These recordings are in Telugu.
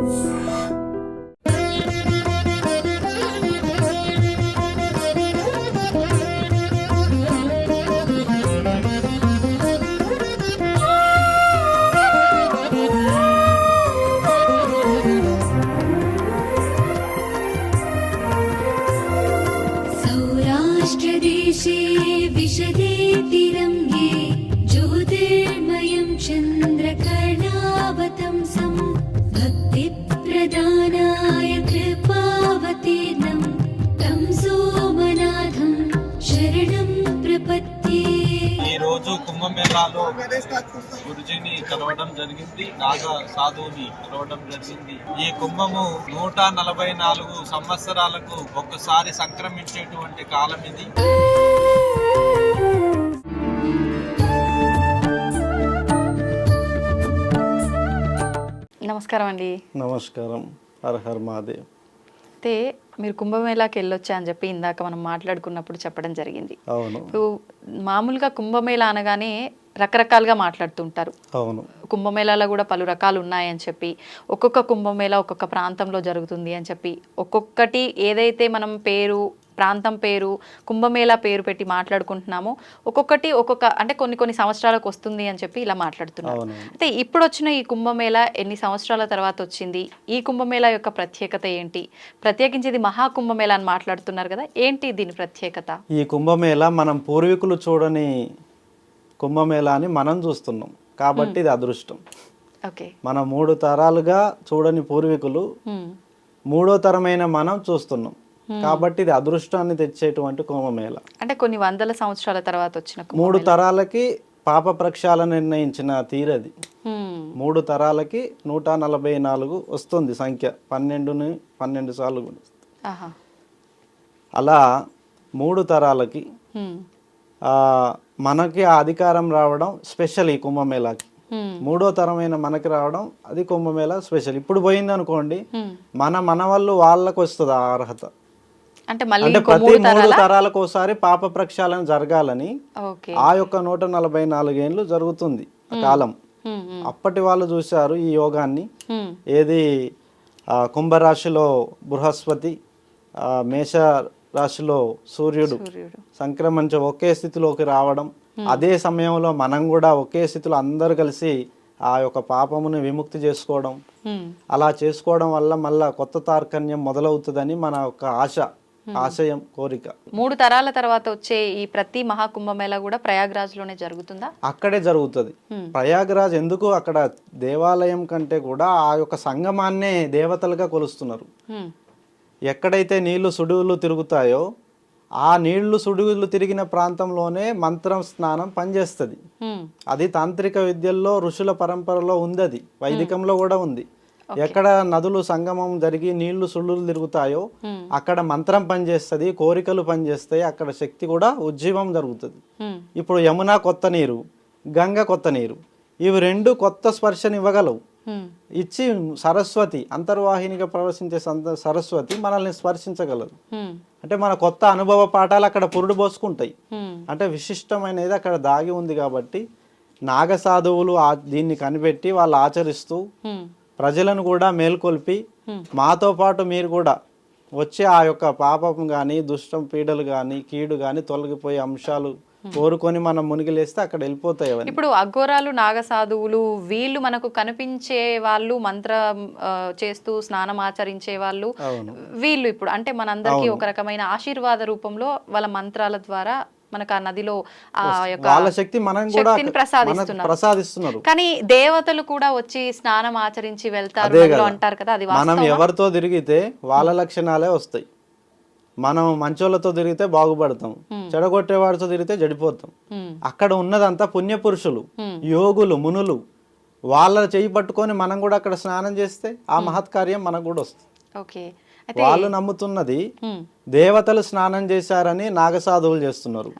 Thank. గురుజీని కలవడం జరిగింది నాగ సాధువుని కలవడం జరిగింది. ఈ కుంభము నూట నలభై నాలుగు సంవత్సరాలకు ఒక్కసారి సంక్రమించేటువంటి కాలం ఇది. నమస్కారం అండి. నమస్కారం. హర్ హర్ మహాదేవ్. అయితే మీరు కుంభమేళాకి వెళ్ళొచ్చా అని చెప్పి ఇందాక మనం మాట్లాడుకున్నప్పుడు చెప్పడం జరిగింది. అవును. ఇప్పుడు మామూలుగా కుంభమేళా అనగానే రకరకాలుగా మాట్లాడుతుంటారు. అవును. కుంభమేళాలో కూడా పలు రకాలు ఉన్నాయని చెప్పి ఒక్కొక్క కుంభమేళా ఒక్కొక్క ప్రాంతంలో జరుగుతుంది అని చెప్పి ఒక్కొక్కటి ఏదైతే మనం పేరు ప్రాంతం పేరు కుంభమేళా పేరు పెట్టి మాట్లాడుకుంటున్నామో ఒక్కొక్కటి ఒక్కొక్క అంటే కొన్ని కొన్ని సంవత్సరాలకు వస్తుంది అని చెప్పి ఇలా మాట్లాడుతున్నారు. అవును. అయితే ఇప్పుడు వచ్చిన ఈ కుంభమేళా ఎన్ని సంవత్సరాల తర్వాత వచ్చింది? ఈ కుంభమేళా యొక్క ప్రత్యేకత ఏంటి? ప్రత్యేకించి ఇది మహాకుంభమేళా అని మాట్లాడుతున్నారు కదా ఏంటి దీని ప్రత్యేకత? ఈ కుంభమేళ మనం పూర్వీకులు చూడని కుంభమేళ అని మనం చూస్తున్నాం. కాబట్టి ఇది అదృష్టం. ఓకే. మన మూడు తరాలుగా చూడని పూర్వీకులు. మూడో తరమైన మనం చూస్తున్నాం. కాబట్టి ఇది అదృష్టాన్ని తెచ్చేటువంటి కుంభమేళ. అంటే కొన్ని వందల సంవత్సరాల తర్వాత వచ్చిన మూడు తరాలకి పాప ప్రక్షాళన నిర్ణయించిన తీరది. మూడు తరాలకి నూట నలభై నాలుగు వస్తుంది సంఖ్య. పన్నెండుని పన్నెండు సార్లు అలా మూడు తరాలకి మనకి ఆ అధికారం రావడం స్పెషల్ ఈ కుంభమేళాకి. మూడో తరమైన మనకి రావడం అది కుంభమేళా స్పెషల్ ఇప్పుడు పోయింది అనుకోండి. మన మన వాళ్ళు వాళ్ళకు వస్తుంది ఆ అర్హత అంటే ప్రతి మూడు మూడు తరాల తరాలకు ఒకసారి పాప ప్రక్షాళన జరగాలని ఆ యొక్క నూట నలభై నాలుగేళ్ళు జరుగుతుంది ఆ కాలం. అప్పటి వాళ్ళు చూశారు ఈ యోగాన్ని. ఏది కుంభరాశిలో బృహస్పతి మేష రాశిలో సూర్యుడు సంక్రమించ ఒకే స్థితిలోకి రావడం అదే సమయంలో మనం కూడా ఒకే స్థితిలో అందరు కలిసి ఆ యొక్క పాపమును విముక్తి చేసుకోవడం. అలా చేసుకోవడం వల్ల మళ్ళా కొత్త తార్కణ్యం మొదలవుతుందని మన యొక్క ఆశ ఆశయం కోరిక మూడు తరాల తర్వాత వచ్చే ఈ ప్రతి మహాకుంభమేళా కూడా ప్రయాగ్రాజ్లోనే జరుగుతుందా అక్కడే జరుగుతుంది. ప్రయాగరాజ్ ఎందుకు అక్కడ దేవాలయం కంటే కూడా ఆ యొక్క సంగమాన్నే దేవతలుగా కొలుస్తున్నారు. ఎక్కడైతే నీళ్ళు సుడువులు తిరుగుతాయో ఆ నీళ్ళు సుడువులు తిరిగిన ప్రాంతంలోనే మంత్రం స్నానం పనిచేస్తుంది. అది తాంత్రిక విద్యల్లో ఋషుల పరంపరలో ఉంది అది వైదికంలో కూడా ఉంది ఎక్కడ నదులు సంగమం జరిగి నీళ్ళు సుడులు తిరుగుతాయో. అక్కడ మంత్రం పనిచేస్తుంది కోరికలు పనిచేస్తాయి అక్కడ శక్తి కూడా ఉజ్జీవం జరుగుతుంది. ఇప్పుడు యమున కొత్త నీరు గంగ కొత్త నీరు ఇవి రెండు కొత్త స్పర్శని ఇవ్వగలవు హ్మ్. ఇచ్చి సరస్వతి అంతర్వాహినిగా ప్రవేశించే సంత సరస్వతి మనల్ని స్పర్శించగలదు హ్మ్. అంటే మన కొత్త అనుభవ పాఠాలు అక్కడ పురుడు పోసుకుంటాయి హ్మ్. అంటే విశిష్టమైనది అక్కడ దాగి ఉంది కాబట్టి నాగ సాధువులు దీన్ని కనిపెట్టి వాళ్ళు ఆచరిస్తూ. ప్రజలను కూడా మేల్కొల్పి Hmm. మాతో పాటు మీరు కూడా వచ్చే ఆ యొక్క పాపం కానీ దుష్టం పీడలు కానీ కీడు కానీ తొలగిపోయే అంశాలు కోరుకొని మనం మునిగిలేస్తే అక్కడ వెళ్ళిపోతాయి ఇప్పుడు అఘోరాలు నాగసాధువులు వీళ్ళు మనకు కనిపించే వాళ్ళు మంత్రం చేస్తూ స్నానం ఆచరించే వాళ్ళు వీళ్ళు ఇప్పుడు. అంటే మనందరికీ ఒక రకమైన ఆశీర్వాద రూపంలో వాళ్ళ మంత్రాల ద్వారా మనకు ఆ నదిలో ఆ యొక్క శక్తి మనం కూడా ప్రసాదిస్తున్నారు. ప్రసాదిస్తున్నారు. కానీ దేవతలు కూడా వచ్చి స్నానం ఆచరించి వెళ్తారు. అంటారు కదా అది మనం? ఎవరితో తిరిగితే వాళ్ళ లక్షణాలే వస్తాయి. మనం మంచోళ్ళతో తిరిగితే బాగుపడతాం. చెడగొట్టేవాడితో తిరిగితే చెడిపోతాం. హ్మ్. అక్కడ ఉన్నదంతా పుణ్యపురుషులు. యోగులు మునులు. వాళ్ళ చేయి పట్టుకొని మనం కూడా అక్కడ స్నానం చేస్తే ఆ మహత్కార్యం మనకు కూడా వస్తుంది. వాళ్ళు నమ్ముతున్నది. దేవతలు స్నానం చేశారని నాగసాధువులు చేస్తున్నారు.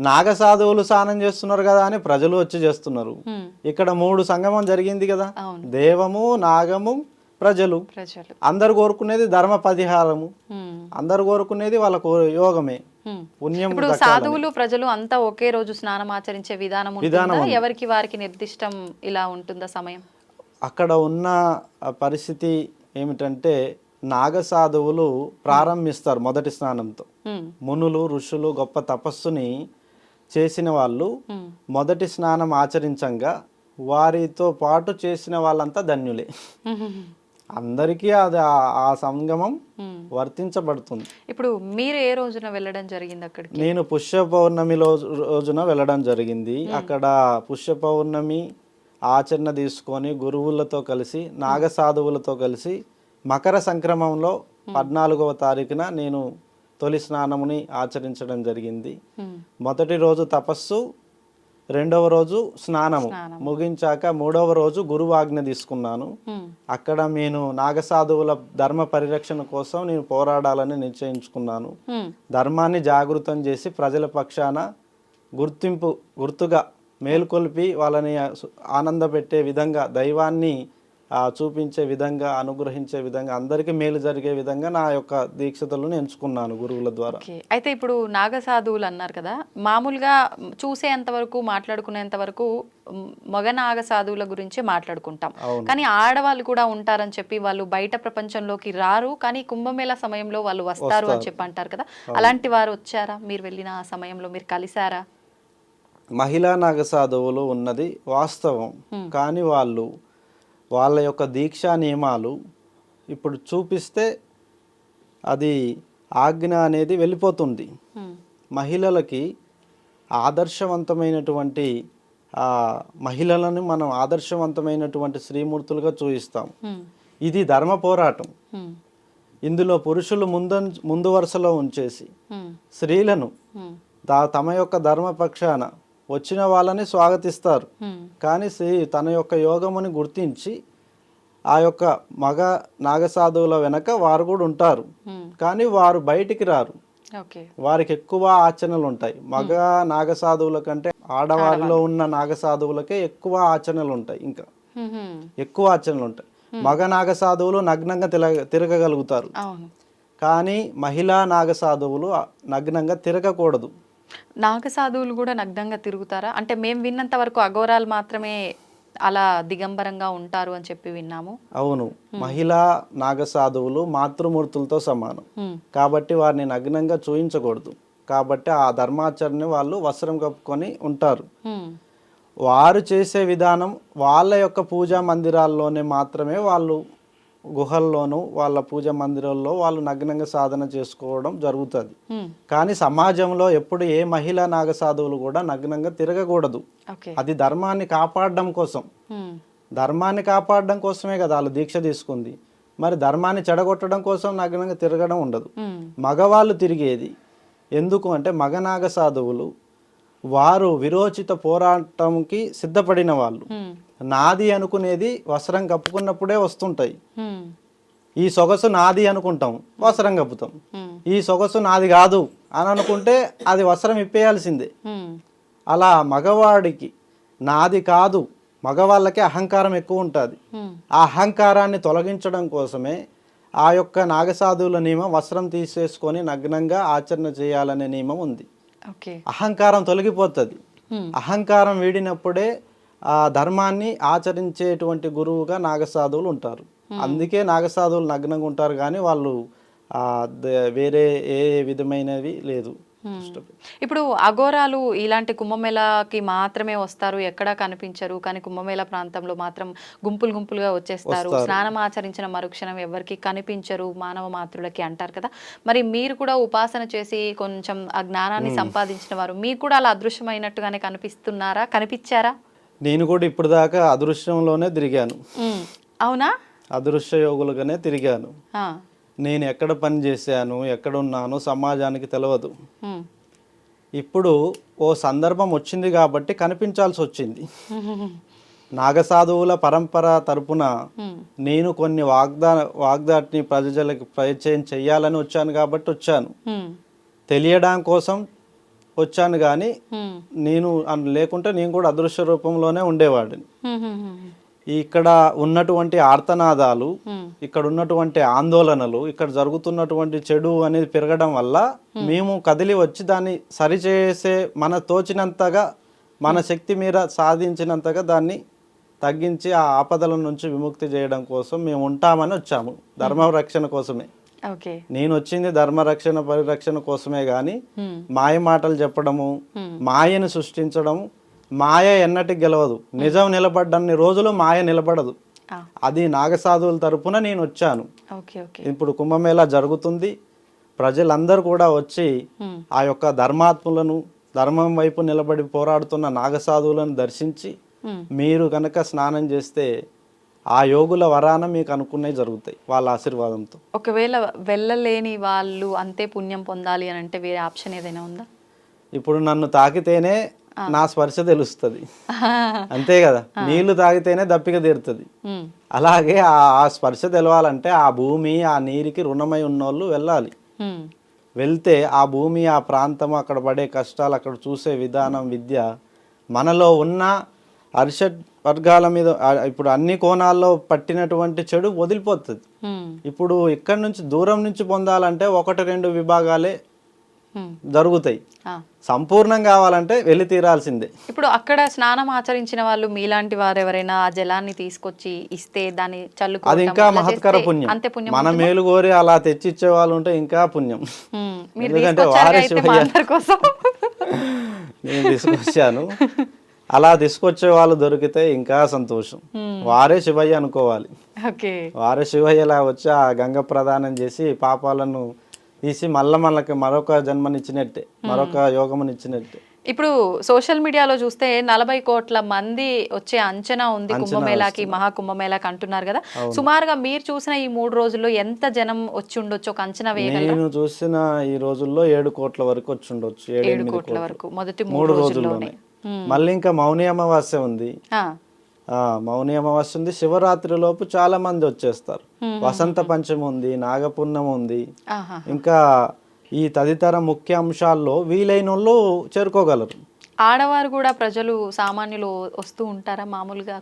నాగసాధువులు స్నానం చేస్తున్నారు కదా అని ప్రజలు వచ్చి చేస్తున్నారు. ఇక్కడ మూడు సంగమం జరిగింది కదా. దేవము నాగము ప్రజలు అందరు కోరుకునేది ధర్మ పరిహారము. అందరు కోరుకునేది వాళ్ళ యోగమే. పుణ్యం ఇప్పుడు. సాధువులు ప్రజలు అంతా ఒకే రోజు స్నానం ఆచరించే విధానం ఉంటుందా? ఎవరికి వారికి నిర్దిష్టం ఇలా ఉంటుందా సమయం? అక్కడ ఉన్న పరిస్థితి ఏమిటంటే నాగసాధువులు ప్రారంభిస్తారు మొదటి స్నానంతో. మునులు ఋషులు గొప్ప తపస్సుని చేసిన వాళ్ళు మొదటి స్నానం ఆచరించంగా వారితో పాటు చేసిన వాళ్ళంతా ధన్యులే. అందరికీ అది ఆ- సంగమం ఉమ్. వర్తించబడుతుంది. ఇప్పుడు మీరు ఏ రోజున వెళ్ళడం జరిగింది అక్కడికి? నేను పుష్య పౌర్ణమి రోజు రోజున వెళ్ళడం జరిగింది. అక్కడ పుష్య పౌర్ణమి ఆచరణ తీసుకొని గురువులతో కలిసి నాగసాధువులతో కలిసి మకర సంక్రమంలో పద్నాలుగవ తారీఖున నేను తొలి స్నానముని ఆచరించడం జరిగింది. మొదటి రోజు తపస్సు రెండవ రోజు స్నానము. స్నానం. ముగించాక మూడవ రోజు గురువు ఆజ్ఞ తీసుకున్నాను అక్కడ నేను నాగసాధువుల ధర్మ పరిరక్షణ కోసం నేను పోరాడాలని నిశ్చయించుకున్నాను. ధర్మాన్ని జాగృతం చేసి ప్రజల పక్షాన గుర్తింపు గుర్తుగా మేల్కొల్పి వాళ్ళని ఆనందపెట్టే విధంగా దైవాన్ని చూపించే విధంగా అనుగ్రహించే విధంగా అందరికీ మేలు జరిగే విధంగా నా యొక్క దీక్షతలను ఎంచుకున్నాను గురువుల ద్వారా. అయితే ఇప్పుడు నాగసాధువులు అన్నారు కదా మామూలుగా చూసేంత వరకు మాట్లాడుకునేంత వరకు మగ నాగసాధువుల గురించే మాట్లాడుకుంటాం. కానీ ఆడవాళ్ళు కూడా ఉంటారని చెప్పి వాళ్ళు బయట ప్రపంచంలోకి రారు కానీ కుంభమేళ సమయంలో వాళ్ళు వస్తారు అని చెప్పి అంటారు కదా. అలాంటి వారు వచ్చారా? మీరు వెళ్ళిన ఆ సమయంలో మీరు కలిసారా మహిళా నాగసాధువులు ఉన్నది వాస్తవం. కానీ వాళ్ళు వాళ్ళ యొక్క దీక్షా నియమాలు ఇప్పుడు చూపిస్తే అది ఆజ్ఞ అనేది వెళ్ళిపోతుంది. మహిళలకి ఆదర్శవంతమైనటువంటి మహిళలను మనం ఆదర్శవంతమైనటువంటి శ్రీమూర్తులుగా చూపిస్తాం ఉమ్, ఇది ధర్మ పోరాటం. ఇందులో పురుషులు ముందు ముందు వరుసలో ఉంచేసి స్త్రీలను తమ యొక్క ధర్మపక్షాన వచ్చిన వాళ్ళని స్వాగతిస్తారు. కానీ తన యొక్క యోగముని గుర్తించి ఆ యొక్క మగ నాగసాధువుల వెనక వారు కూడా ఉంటారు. కానీ వారు బయటికి రారు. వారికి ఎక్కువ ఆచరణలు ఉంటాయి మగ నాగసాధువుల కంటే ఆడవారిలో ఉన్న నాగసాధువులకే ఎక్కువ ఆచరణలు ఉంటాయి ఇంకా ఎక్కువ ఆచరణలు ఉంటాయి మగ నాగసాధువులు నగ్నంగా తిరగ తిరగగలుగుతారు. కానీ మహిళా నాగసాధువులు నగ్నంగా తిరగకూడదు. నాగసాధువులు కూడా నగ్నంగా తిరుగుతారా? అంటే మేము విన్నంత వరకు అఘోరాలు మాత్రమే అలా దిగంబరంగా ఉంటారు అని చెప్పి విన్నాము. అవును. మహిళా నాగసాధువులు మాతృమూర్తులతో సమానం. కాబట్టి వారిని నగ్నంగా చూయించకూడదు. కాబట్టి ఆ ధర్మాచరణ వాళ్ళు వస్త్రం కప్పుకొని ఉంటారు. వారు చేసే విధానం వాళ్ళ యొక్క పూజా మందిరాల్లోనే మాత్రమే వాళ్ళు గుహల్లోనూ వాళ్ళ పూజా మందిరాల్లో వాళ్ళు నగ్నంగా సాధన చేసుకోవడం జరుగుతుంది. కానీ సమాజంలో ఎప్పుడు ఏ మహిళా నాగసాధువులు కూడా నగ్నంగా తిరగకూడదు. అది ధర్మాన్ని కాపాడడం కోసం. ధర్మాన్ని కాపాడడం కోసమే కదా వాళ్ళు దీక్ష తీసుకుంది. మరి ధర్మాన్ని చెడగొట్టడం కోసం నగ్నంగా తిరగడం ఉండదు. మగవాళ్ళు తిరిగేది. ఎందుకు అంటే మగనాగ సాధువులు వారు విరోచిత పోరాటంకి సిద్ధపడిన వాళ్ళు. నాది అనుకునేది వస్త్రం కప్పుకున్నప్పుడే వస్తుంటాయి. ఈ సొగసు నాది అనుకుంటాం వస్త్రం కప్పుతాం. ఈ సొగసు నాది కాదు అని అనుకుంటే అది వస్త్రం ఇప్పేయాల్సిందే. అలా మగవాడికి నాది కాదు మగవాళ్ళకి అహంకారం ఎక్కువ ఉంటుంది. ఆ అహంకారాన్ని తొలగించడం కోసమే ఆ యొక్క నాగసాధువుల నియమం వస్త్రం తీసేసుకొని నగ్నంగా ఆచరణ చేయాలనే నియమం ఉంది. అహంకారం తొలగిపోతుంది. అహంకారం వీడినప్పుడే ఆ ధర్మాన్ని ఆచరించేటువంటి గురువుగా నాగసాధువులు ఉంటారు. అందుకే నాగసాధువులు నగ్నంగా ఉంటారు కానీ వాళ్ళు వేరే ఏ విధమైనవి లేదు. ఇప్పుడు అఘోరాలు ఇలాంటి కుంభమేళకి మాత్రమే వస్తారు ఎక్కడా కనిపించరు కానీ కుంభమేళ ప్రాంతంలో మాత్రం గుంపులు గుంపులుగా వచ్చేస్తారు. స్నానం ఆచరించిన మరుక్షణం ఎవరికి కనిపించరు మానవ మాతృలకి అంటారు కదా. మరి మీరు కూడా ఉపాసన చేసి కొంచెం ఆ జ్ఞానాన్ని సంపాదించిన వారు మీకు కూడా అలా అదృశ్యమైనట్టుగానే కనిపిస్తున్నారా? కనిపించారా? నేను కూడా ఇప్పుడు దాకా అదృశ్యంలోనే తిరిగాను. ఉమ్, అవునా? అదృశ్య యోగులుగానే తిరిగాను నేను ఎక్కడ పని చేశాను ఎక్కడ ఉన్నాను సమాజానికి తెలియదు ఇప్పుడు ఓ సందర్భం వచ్చింది కాబట్టి కనిపించాల్సి వచ్చింది. నాగసాధువుల పరంపర తరపున నేను కొన్ని వాగ్దా వాగ్దాటిని ప్రజలకు పరిచయం చెయ్యాలని వచ్చాను కాబట్టి వచ్చాను. తెలియడం కోసం వచ్చాను కానీ నేను లేకుంటే నేను కూడా అదృశ్య రూపంలోనే ఉండేవాడిని. ఇక్కడ ఉన్నటువంటి ఆర్తనాదాలు ఇక్కడ ఉన్నటువంటి ఆందోళనలు ఇక్కడ జరుగుతున్నటువంటి చెడు అనేది పెరగడం వల్ల మేము కదిలి వచ్చి దాన్ని సరిచేసే మన తోచినంతగా మన శక్తి మీద సాధించినంతగా దాన్ని తగ్గించి ఆ ఆపదల నుంచి విముక్తి చేయడం కోసం మేము ఉంటామని వచ్చాము ధర్మ రక్షణ కోసమే. నేను వచ్చింది ధర్మ రక్షణ పరిరక్షణ కోసమే కానీ. మాయ మాటలు చెప్పడము మాయను సృష్టించడం మాయ ఎన్నటికి గెలవదు. నిజం నిలబడ్డన్ని రోజులు మాయ నిలబడదు. అది నాగసాధువుల తరపున నేను వచ్చాను. ఇప్పుడు కుంభమేళా జరుగుతుంది. ప్రజలందరూ కూడా వచ్చి. ఆ యొక్క ధర్మాత్ములను ధర్మం వైపు నిలబడి పోరాడుతున్న నాగసాధువులను దర్శించి. మీరు కనుక స్నానం చేస్తే ఆ యోగుల వరాన మీకు అనుకున్నవి జరుగుతాయి వాళ్ళ ఆశీర్వాదంతో. ఒకవేళ వెళ్ళలేని వాళ్ళు అంతే పుణ్యం పొందాలి అని అంటే వేరే ఆప్షన్ ఏదైనా ఉందా? ఇప్పుడు నన్ను తాకితేనే నా స్పర్శ తెలుస్తుంది అంతే కదా నీళ్ళు తాగితేనే దప్పిక తీరుతుంది. అలాగే ఆ స్పర్శ తెలవాలంటే ఆ భూమి ఆ నీరుకి రుణమై ఉన్నోళ్ళు వెళ్ళాలి. వెళ్తే ఆ భూమి ఆ ప్రాంతం అక్కడ పడే కష్టాలు అక్కడ చూసే విధానం విద్య మనలో ఉన్న అరిషడ్ వర్గాల మీద ఇప్పుడు అన్ని కోణాల్లో పట్టినటువంటి చెడు వదిలిపోతుంది. ఇప్పుడు ఇక్కడ నుంచి దూరం నుంచి పొందాలంటే ఒకటి రెండు విభాగాలే. జరుగుతాయి. సంపూర్ణం కావాలంటే వెళ్ళి తీరాల్సిందే. ఇప్పుడు అక్కడ స్నానం ఆచరించిన వాళ్ళు మీలాంటి వారు ఎవరైనా ఆ జలాన్ని తీసుకొచ్చి ఇస్తే దాన్ని అది చల్లుకోవటం ఇంకా మహత్కర పుణ్యం. అంతే పుణ్యం మన మేలు కోరి అలా తెచ్చిచ్చే వాళ్ళు ఉంటే ఇంకా పుణ్యం. ఎందుకంటే వారే కోసం. నేను తీసుకొచ్చాను. అలా తీసుకొచ్చే వాళ్ళు దొరికితే ఇంకా సంతోషం. వారే శివయ్య అనుకోవాలి. వారే శివయ్యలా వచ్చి ఆ గంగ ప్రదానం చేసి పాపాలను తీసి మళ్ళా మనకి మరొక జన్మనిచ్చినట్టే మరొక యోగమునిచ్చినట్టే. ఇప్పుడు సోషల్ మీడియాలో చూస్తే నలభై కోట్ల మంది వచ్చే అంచనా ఉంది కుంభమేళాకి మహా కుంభమేళాకి అంటున్నారు కదా. సుమారుగా మీరు చూసిన ఈ మూడు రోజుల్లో ఎంత జనం వచ్చి ఉండొచ్చు ఒక అంచనా వేయగలరా? నేను చూసిన ఈ రోజుల్లో ఏడు కోట్ల వరకు వచ్చి ఉండొచ్చు ఏడు కోట్ల వరకు మొదటి మూడు రోజుల్లోనే. మళ్ళీ ఇంకా మౌని అమావాస్య ఉంది. మౌని అమావాస్య ఉంది శివరాత్రి లోపు చాలా మంది వచ్చేస్తారు. వసంత పంచమి ఉంది నాగపూర్ణం ఉంది. ఇంకా ఈ తదితర ముఖ్య అంశాల్లో వీలైన వాళ్ళు చేరుకోగలరు. ఆడవారు కూడా ప్రజలు సామాన్యులు వస్తూ ఉంటారా మామూలుగా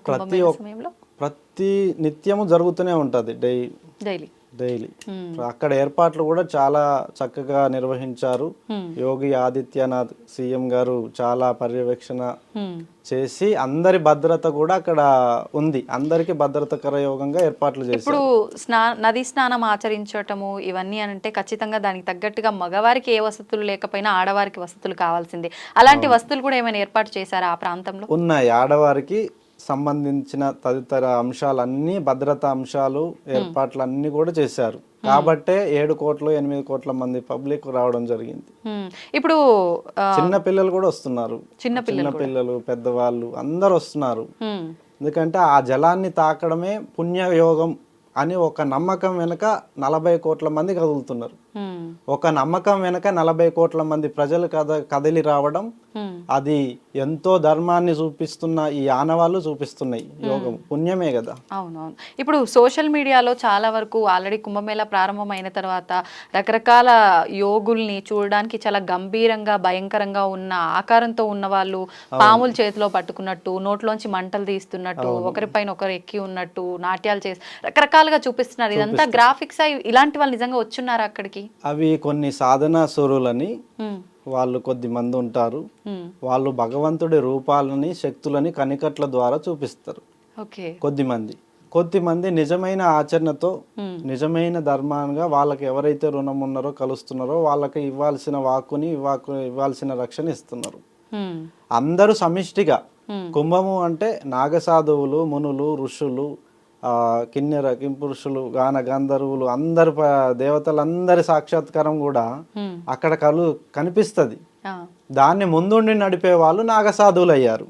సమయంలో? ప్రతి నిత్యము జరుగుతూనే ఉంటుంది. డైలీ. డైలీ. అక్కడ ఏర్పాట్లు కూడా చాలా చక్కగా నిర్వహించారు. యోగి ఆదిత్యనాథ్ సీఎం గారు చాలా పర్యవేక్షణ చేసి అందరి భద్రత కూడా అక్కడ ఉంది. అందరికి భద్రతకర యోగంగా ఏర్పాట్లు చేశారు. ఇప్పుడు స్నా నది స్నానం ఆచరించటము ఇవన్నీ అని అంటే ఖచ్చితంగా దానికి తగ్గట్టుగా మగవారికి ఏ వసతులు లేకపోయినా ఆడవారికి వసతులు కావాల్సిందే. అలాంటి వసతులు కూడా ఏమైనా ఏర్పాటు చేశారా ఆ ప్రాంతంలో? ఉన్నాయి. ఆడవారికి సంబంధించిన తదితర అంశాలన్నీ భద్రతా అంశాలు ఏర్పాట్లు అన్ని కూడా చేశారు కాబట్టే ఏడు కోట్లు ఎనిమిది కోట్ల మంది పబ్లిక్ రావడం జరిగింది. ఇప్పుడు చిన్న పిల్లలు కూడా వస్తున్నారు చిన్న చిన్న పిల్లలు పెద్దవాళ్ళు అందరు వస్తున్నారు. ఎందుకంటే ఆ జలాన్ని తాకడమే పుణ్యయోగం అని ఒక నమ్మకం వెనుక నలభై కోట్ల మంది కదులుతున్నారు. ఒక నమ్మకం వెనుక నలభై కోట్ల మంది ప్రజలు కద కదిలి రావడం. అది ఎంతో ధర్మాన్ని చూపిస్తున్న ఈ ఆనవాళ్ళు చూపిస్తున్నాయి యోగం. పుణ్యమే కదా. అవునవును. ఇప్పుడు సోషల్ మీడియాలో చాలా వరకు ఆల్రెడీ కుంభమేళ ప్రారంభమైన తర్వాత రకరకాల యోగుల్ని చూడడానికి చాలా గంభీరంగా భయంకరంగా ఉన్న ఆకారంతో ఉన్న వాళ్ళు పాములు చేతిలో పట్టుకున్నట్టు నోట్లోంచి మంటలు తీస్తున్నట్టు ఒకరిపైన ఒకరు ఎక్కి ఉన్నట్టు నాట్యాలు చేసి రకరకాలుగా చూపిస్తున్నారు. ఇదంతా గ్రాఫిక్స్? ఇలాంటి వాళ్ళు నిజంగా వచ్చున్నారా అక్కడికి? అవి కొన్ని సాధనా సురులని హ్మ్. వాళ్ళు కొద్ది మంది ఉంటారు. వాళ్ళు భగవంతుడి రూపాలని శక్తులని కనికట్ల ద్వారా చూపిస్తారు ఓకే కొద్దిమంది కొద్దిమంది నిజమైన ఆచరణతో నిజమైన ధర్మంగా వాళ్ళకి ఎవరైతే రుణం ఉన్నారో కలుస్తున్నారో వాళ్ళకి ఇవ్వాల్సిన వాక్కుని ఇవ్వాల్సిన రక్షణ ఇస్తున్నారు. అందరూ సమిష్టిగా. కుంభము అంటే నాగసాధువులు మునులు ఋషులు కిన్నెర కింపురుషులు గాన గంధర్వులు అందరు దేవతలందరి సాక్షాత్కారం కూడా. అక్కడ కలు కనిపిస్తుంది. దాన్ని ముందుండి నడిపే వాళ్ళు నాగసాధువులు అయ్యారు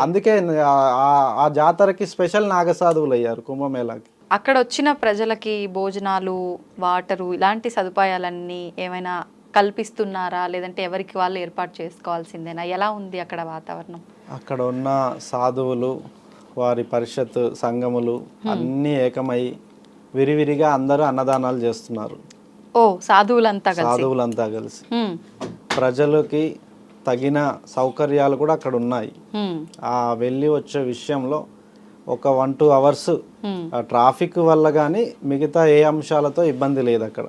అందుకే ఆ- ఆ- ఆ జాతరకి స్పెషల్ నాగసాధువులు అయ్యారు కుంభమేళాకి. అక్కడ వచ్చిన ప్రజలకి భోజనాలు వాటరు ఇలాంటి సదుపాయాలన్నీ ఏమైనా కల్పిస్తున్నారా? లేదంటే ఎవరికి వాళ్ళు ఏర్పాటు చేసుకోవాల్సిందేనా? ఎలా ఉంది అక్కడ వాతావరణం? అక్కడ ఉన్న సాధువులు వారి పరిషత్ సంఘములు అన్నీ ఏకమై విరివిరిగా అందరూ అన్నదానాలు చేస్తున్నారు ఓ సాధువులంతా కలిసి సాధువులంతా కలిసి. ప్రజలకి తగిన సౌకర్యాలు కూడా అక్కడ ఉన్నాయి. ఆ వెళ్ళి వచ్చే విషయంలో ఒక వన్ టూ అవర్స్ ట్రాఫిక్ వల్ల కానీ మిగతా ఏ అంశాలతో ఇబ్బంది లేదు అక్కడ.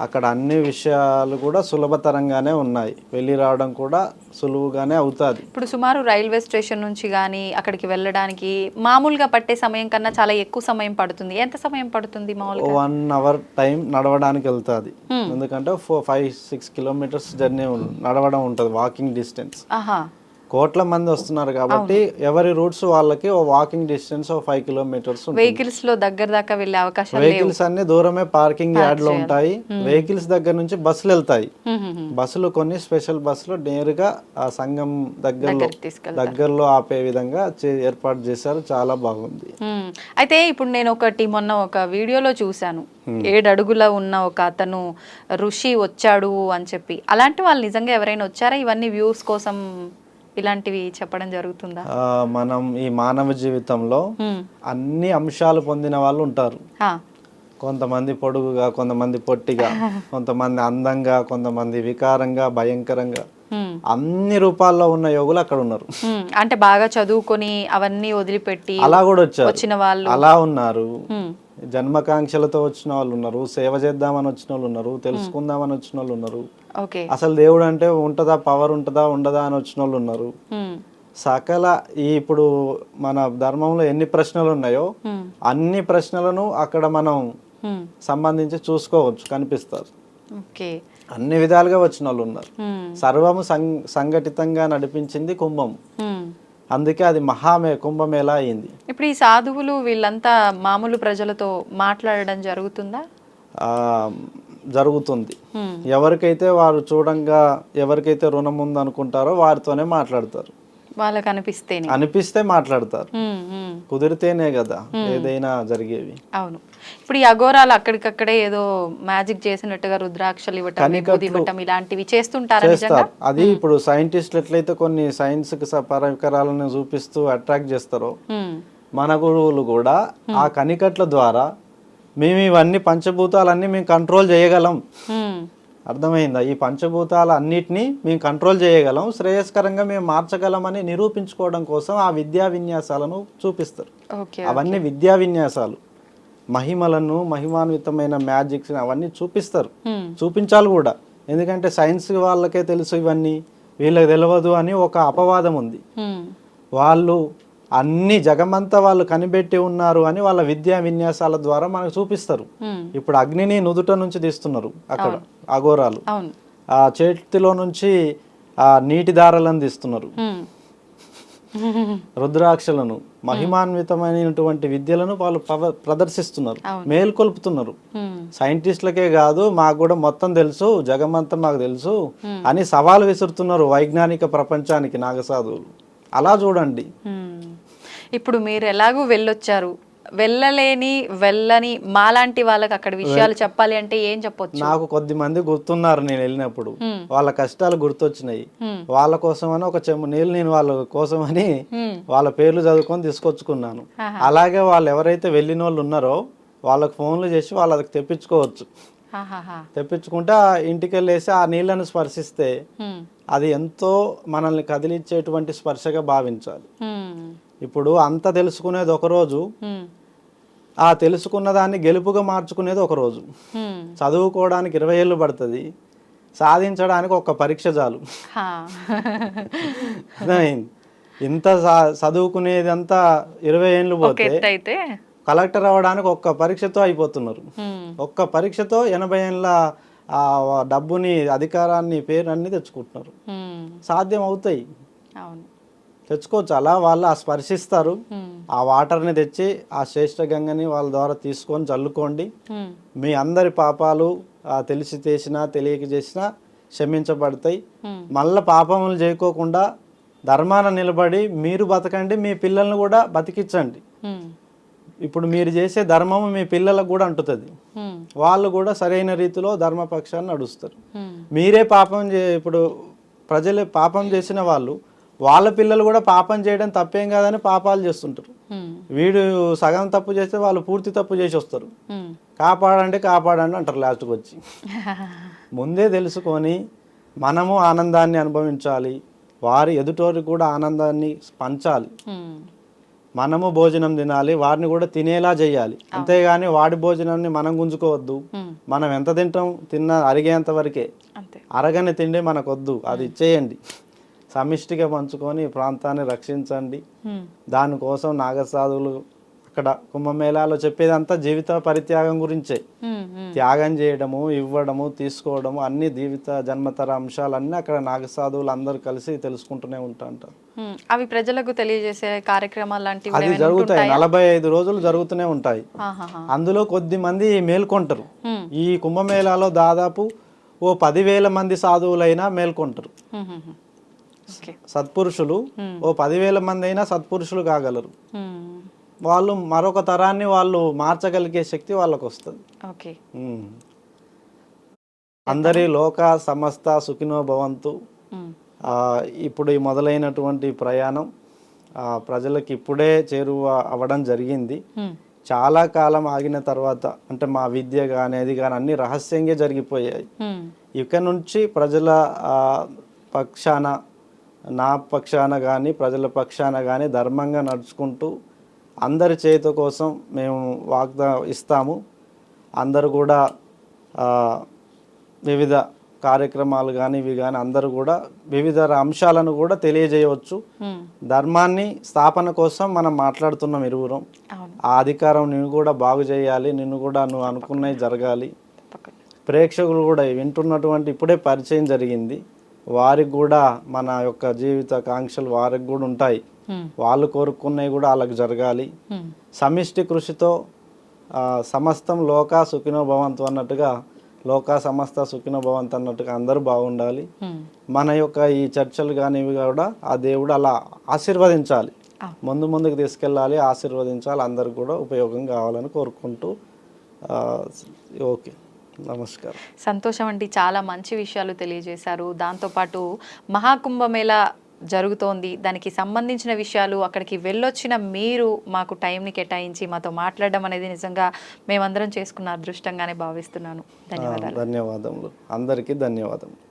అక్కడ అన్ని విషయాలు కూడా సులభతరంగానే ఉన్నాయి. వెళ్ళి రావడం కూడా సులువుగానే అవుతుంది. ఇప్పుడు సుమారు రైల్వే స్టేషన్ నుంచి కానీ అక్కడికి వెళ్ళడానికి మామూలుగా పట్టే సమయం కన్నా చాలా ఎక్కువ సమయం పడుతుంది. ఎంత సమయం పడుతుంది మామూలుగా? వన్ అవర్ టైం నడవడానికి వెళ్తుంది. Hmm. ఎందుకంటే four five six kilometres journey నడవడం ఉంటుంది వాకింగ్ డిస్టెన్స్ ఆహా. కోట్ల మంది వస్తున్నారు కాబట్టి ఎవరి రూట్స్ వాళ్ళకి ఓ వాకింగ్ డిస్టెన్స్ ఓ ఫైవ్ కిలోమీటర్స్ వెహికల్స్లో దగ్గర దాకా వెళ్ళే అవకాశాలు లేవు. వెహికల్స్ అన్ని దూరమే పార్కింగ్ యార్డ్లో ఉంటాయి. వెహికల్స్ దగ్గర నుంచి బస్సులు వెళ్తాయి. బస్సులు కొన్ని స్పెషల్ బస్సులు నేరుగా ఆ సంఘం దగ్గరలో. దగ్గరలో ఆపే విధంగా ఏర్పాటు చేశారు. చాలా బాగుంది. మ్మ్. అయితే ఇప్పుడు నేను ఒకటి మొన్న ఒక వీడియోలో చూశాను. ఏడు అడుగుల ఉన్న ఒక అతను ఋషి వచ్చాడు అని చెప్పి. అలాంటి వాళ్ళు నిజంగా ఎవరైనా వచ్చారా? ఇవన్నీ వ్యూస్ కోసం ఇలాంటివి చెప్పడం జరుగుతుందా మనం ఈ మానవ జీవితంలో. అన్ని అంశాలు పొందిన వాళ్ళు ఉంటారు. కొంతమంది పొడుగుగా కొంతమంది పొట్టిగా కొంతమంది అందంగా కొంతమంది వికారంగా భయంకరంగా. అన్ని రూపాల్లో ఉన్న యోగులు అక్కడ ఉన్నారు. మ్మ్. అంటే బాగా చదువుకొని అవన్నీ వదిలిపెట్టి అలా కూడా వచ్చారు. వచ్చిన వాళ్ళు. అలా ఉన్నారు. మ్మ్. జన్మకాంక్షలతో వచ్చిన వాళ్ళు ఉన్నారు. సేవ చేద్దామని వచ్చిన వాళ్ళు ఉన్నారు. తెలుసుకుందామని వచ్చిన వాళ్ళు ఉన్నారు. అసలు దేవుడు అంటే ఉంటుందా పవర్ ఉంటుందా ఉండదా అని వచ్చిన వాళ్ళు ఉన్నారు. సకల ఈ ఇప్పుడు మన ధర్మంలో ఎన్ని ప్రశ్నలు ఉన్నాయో. అన్ని ప్రశ్నలను అక్కడ మనం. సంబంధించి చూసుకోవచ్చు కనిపిస్తారు. ఓకే అన్ని విధాలుగా వచ్చిన వాళ్ళు ఉన్నారు. సర్వము సంఘటితంగా నడిపించింది కుంభం. అందుకే అది మహామే కుంభమేళా అయింది ఇప్పుడు ఈ సాధువులు వీళ్ళంతా మామూలు ప్రజలతో మాట్లాడడం జరుగుతుందా జరుగుతుంది. ఎవరికైతే వారు చూడంగా ఎవరికైతే రుణం ఉందనుకుంటారో వారితోనే మాట్లాడతారు వాళ్ళకి అనిపిస్తేనే అనిపిస్తే మాట్లాడతారు. కుదిరితేనే కదా ఏదైనా జరిగేవి. అవును. ఇప్పుడు ఈ అఘోరాలు అక్కడికక్కడే ఏదో మ్యాజిక్ చేసినట్టుగా రుద్రాక్షలు ఇవ్వటం ఇవ్వటం ఇలాంటివి చేస్తుంటారా అది ఇప్పుడు సైంటిస్టులు ఎట్లయితే కొన్ని సైన్స్కి పరికరాలను చూపిస్తూ అట్రాక్ట్ చేస్తారో. మన గురువులు కూడా ఆ కనికట్ల ద్వారా మేము ఇవన్నీ పంచభూతాలన్నీ మేము కంట్రోల్ చేయగలం. అర్థమైందా? ఈ పంచభూతాల అన్నిటినీ మేము కంట్రోల్ చేయగలం శ్రేయస్కరంగా మేము మార్చగలమని నిరూపించుకోవడం కోసం ఆ విద్యా విన్యాసాలను చూపిస్తారు. అవన్నీ విద్యా విన్యాసాలు. మహిమలను మహిమాన్వితమైన మ్యాజిక్స్ అవన్నీ చూపిస్తారు. చూపించాలి కూడా. ఎందుకంటే సైన్స్ వాళ్ళకే తెలుసు ఇవన్నీ. వీళ్ళకి తెలియదు అని ఒక అపవాదం ఉంది. వాళ్ళు అన్ని జగమంతా వాళ్ళు కనిపెట్టి ఉన్నారు అని వాళ్ళ విద్యా విన్యాసాల ద్వారా మనకు చూపిస్తారు. ఇప్పుడు అగ్నిని నుదుట నుంచి తీస్తున్నారు అక్కడ అఘోరాలు. ఆ చేతిలో నుంచి ఆ నీటి దారాలను తీస్తున్నారు. రుద్రాక్షలను మహిమాన్వితమైనటువంటి విద్యలను వాళ్ళు ప్రదర్శిస్తున్నారు. మేల్కొల్పుతున్నారు. సైంటిస్టులకే కాదు మాకు కూడా మొత్తం తెలుసు జగమంతా మాకు తెలుసు అని సవాలు విసురుతున్నారు వైజ్ఞానిక ప్రపంచానికి నాగసాధువులు. అలా చూడండి. ఇప్పుడు మీరు ఎలాగూ వెళ్ళొచ్చారు వెళ్ళలేని వెళ్ళని మాలాంటి వాళ్ళకి అక్కడ విషయాలు చెప్పాలి అంటే ఏం చెప్పొచ్చు నాకు కొద్ది మంది గుర్తున్నారు నేను వెళ్ళినప్పుడు. వాళ్ళ కష్టాలు గుర్తొచ్చినాయి. వాళ్ళ కోసమని ఒక చెంబు నీళ్ళు నేను వాళ్ళ కోసమని. వాళ్ళ పేర్లు చదువుకొని తీసుకొచ్చుకున్నాను. అలాగే వాళ్ళు ఎవరైతే వెళ్ళిన వాళ్ళు ఉన్నారో వాళ్ళకి ఫోన్లు చేసి వాళ్ళకి తెప్పించుకోవచ్చు. తెప్పించుకుంటే ఆ ఇంటికి వెళ్ళేసి ఆ నీళ్ళను స్పర్శిస్తే. అది ఎంతో మనల్ని కదిలించేటువంటి స్పర్శగా భావించాలి. ఇప్పుడు అంత తెలుసుకునేది ఒక రోజు. ఆ తెలుసుకున్న దాన్ని గెలుపుగా మార్చుకునేది ఒక రోజు. చదువుకోవడానికి ఇరవై ఏళ్ళు పడుతుంది సాధించడానికి ఒక పరీక్ష చాలు ఇంత చ- చదువుకునేదంతా ఇరవై ఏళ్ళు పోతే కలెక్టర్ అవ్వడానికి ఒక్క పరీక్షతో అయిపోతున్నారు. ఒక్క పరీక్షతో ఎనభై ఏళ్ళ ఆ డబ్బుని అధికారాన్ని పేరు అన్ని తెచ్చుకుంటున్నారు. సాధ్యం అవుతాయి తెచ్చుకోవచ్చు అలా వాళ్ళు ఆ స్పర్శిస్తారు. ఆ వాటర్ని తెచ్చి ఆ శ్రేష్ఠ గంగని వాళ్ళ ద్వారా తీసుకొని చల్లుకోండి. మీ అందరి పాపాలు తెలిసి చేసినా తెలియక చేసినా క్షమించబడతాయి. మళ్ళీ పాపములు చేయకోకుండా ధర్మాన నిలబడి మీరు బతకండి మీ పిల్లల్ని కూడా బతికించండి. ఇప్పుడు మీరు చేసే ధర్మము మీ పిల్లలకు కూడా అంటుతుంది. వాళ్ళు కూడా సరైన రీతిలో ధర్మపక్షాన్ని నడుస్తారు. మీరే పాపం చే ఇప్పుడు ప్రజలు పాపం చేసిన వాళ్ళు వాళ్ళ పిల్లలు కూడా పాపం చేయడం తప్పేం కాదని పాపాలు చేస్తుంటారు. వీడు సగం తప్పు చేస్తే వాళ్ళు పూర్తి తప్పు చేసి వస్తారు. కాపాడండి కాపాడండి అంటారు లాస్ట్కి వచ్చి ముందే తెలుసుకొని మనము ఆనందాన్ని అనుభవించాలి వారి ఎదుటోరికి కూడా ఆనందాన్ని పంచాలి. మనము భోజనం తినాలి వారిని కూడా తినేలా చేయాలి. అంతేగాని వాడి భోజనాన్ని మనం గుంజుకోవద్దు. మనం ఎంత తింటాం తిన్న అరిగేంత వరకే. అరగని తిండి మనకొద్దు అది ఇచ్చేయండి. సమిష్టిగా పంచుకొని ప్రాంతాన్ని రక్షించండి. దానికోసం నాగసాధువులు అక్కడ కుంభమేళాలో చెప్పేదంతా జీవిత పరిత్యాగం గురించే. త్యాగం చేయడము ఇవ్వడము తీసుకోవడము అన్ని జీవిత జన్మతర అంశాలన్నీ అక్కడ నాగసాధువులు అందరూ కలిసి తెలుసుకుంటూనే ఉంటాంటారు ఉమ్. అవి ప్రజలకు తెలియజేసే కార్యక్రమాలు లాంటివి అది జరుగుతాయి? నలభై ఐదు రోజులు జరుగుతూనే ఉంటాయి. అందులో కొద్ది మంది మేల్కొంటారు. ఈ కుంభమేళాలో దాదాపు ఓ పదివేల మంది సాధువులైనా మేల్కొంటారు. సత్పురుషులు ఓ పదివేల మంది అయినా సత్పురుషులు కాగలరు. వాళ్ళు మరొక తరాన్ని వాళ్ళు మార్చగలిగే శక్తి వాళ్ళకు వస్తుంది ఓకే. అందరి లోక సమస్త సుఖినో భవంతు. ఇప్పుడు ఈ మొదలైనటువంటి ప్రయాణం ప్రజలకు ఇప్పుడే చేరువ అవ్వడం జరిగింది. చాలా కాలం ఆగిన తర్వాత అంటే మా విద్య కానీ అది కానీ అన్ని రహస్యంగా జరిగిపోయాయి. ఇక నుంచి ప్రజల పక్షాన నా పక్షాన కానీ ప్రజల పక్షాన కానీ ధర్మంగా నడుచుకుంటూ అందరి చేతి కోసం మేము వాగ్దా ఇస్తాము. అందరూ కూడా వివిధ కార్యక్రమాలు కానీ ఇవి కానీ అందరూ కూడా వివిధ అంశాలను కూడా తెలియజేయవచ్చు. ధర్మాన్ని స్థాపన కోసం మనం మాట్లాడుతున్నాం ఇరువురం. ఆ అధికారం నిన్ను కూడా బాగు చేయాలి నిన్ను కూడా నువ్వు అనుకున్నవి జరగాలి. ప్రేక్షకులు కూడా వింటున్నటువంటి ఇప్పుడే పరిచయం జరిగింది. వారికి కూడా మన యొక్క జీవిత కాంక్షలు వారికి కూడా ఉంటాయి. వాళ్ళు కోరుకున్నవి కూడా వాళ్ళకి జరగాలి. సమిష్టి కృషితో ఆ, సమస్తం లోక సుఖినో భవంతు అన్నట్టుగా లోక సమస్త సుఖినో భవంతు అన్నట్టుగా అందరూ బాగుండాలి. మన యొక్క ఈ చర్చలు కానీ ఇవి కూడా ఆ దేవుడు అలా ఆశీర్వదించాలి. ముందు ముందుకు తీసుకెళ్ళాలి ఆశీర్వదించాలి అందరికి కూడా ఉపయోగం కావాలని కోరుకుంటూ ఆ, ఓకే. నమస్కారం. సంతోషం అండి. చాలా మంచి విషయాలు తెలియజేశారు. దాంతోపాటు మహాకుంభమేళ జరుగుతోంది. దానికి సంబంధించిన విషయాలు అక్కడికి వెళ్ళొచ్చిన మీరు మాకు టైంని కేటాయించి మాతో మాట్లాడడం అనేది నిజంగా మేమందరం చేసుకున్న అదృష్టంగానే భావిస్తున్నాను. ధన్యవాదాలు. ధన్యవాదములు. అందరికీ ధన్యవాదములు.